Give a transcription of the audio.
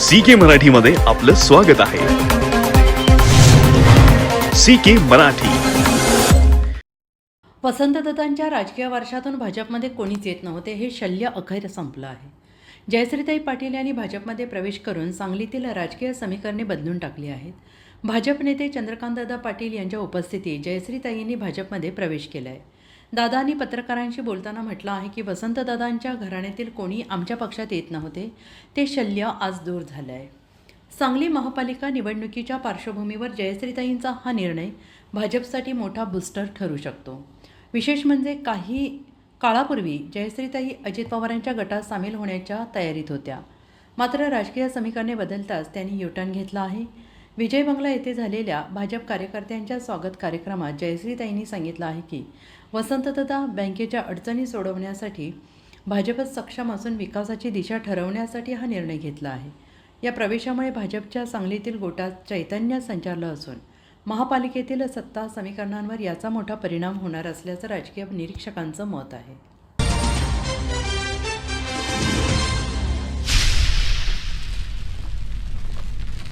C के मराठीमध्ये आपलं स्वागत आहे. सी के मराठी. वसंतदत्तांच्या राजकीय वर्षातून भाजपमध्ये कोणीच येत नव्हते हे शल्य अखेर संपलं आहे. जयश्रीताई पाटील यांनी भाजपमध्ये प्रवेश करून सांगलीतील राजकीय समीकरणे बदलून टाकली आहेत. भाजप नेते चंद्रकांतदादा पाटील यांच्या उपस्थितीत जयश्रीताईंनी भाजपमध्ये प्रवेश केला आहे दादांनी पत्रकारांशी बोलताना म्हटलं आहे की वसंतदादांच्या घराण्यातील कोणी आमच्या पक्षात येत नव्हते. ते शल्य आज दूर झालं आहे सांगली महापालिका निवडणुकीच्या पार्श्वभूमीवर जयश्रीताईंचा हा निर्णय भाजपसाठी मोठा बूस्टर ठरू शकतो. विशेष म्हणजे काही काळापूर्वी जयश्रीताई अजित पवारांच्या गटात सामील होण्याच्या तयारीत होत्या. मात्र राजकीय समीकरणे बदलताच त्यांनी युटर्न घेतला आहे. विजय बंगला येथे झालेल्या भाजप कार्यकर्त्यांच्या स्वागत कार्यक्रमात जयश्रीताईंनी सांगितलं आहे की वसंतदादा बँकेच्या अडचणी सोडवण्यासाठी भाजपच सक्षम असून विकासाची दिशा ठरवण्यासाठी हा निर्णय घेतला आहे. या प्रवेशामुळे भाजपच्या सांगलीतील गोटात चैतन्य संचारलं असून महापालिकेतील सत्ता समीकरणांवर याचा मोठा परिणाम होणार असल्याचं राजकीय निरीक्षकांचं मत आहे.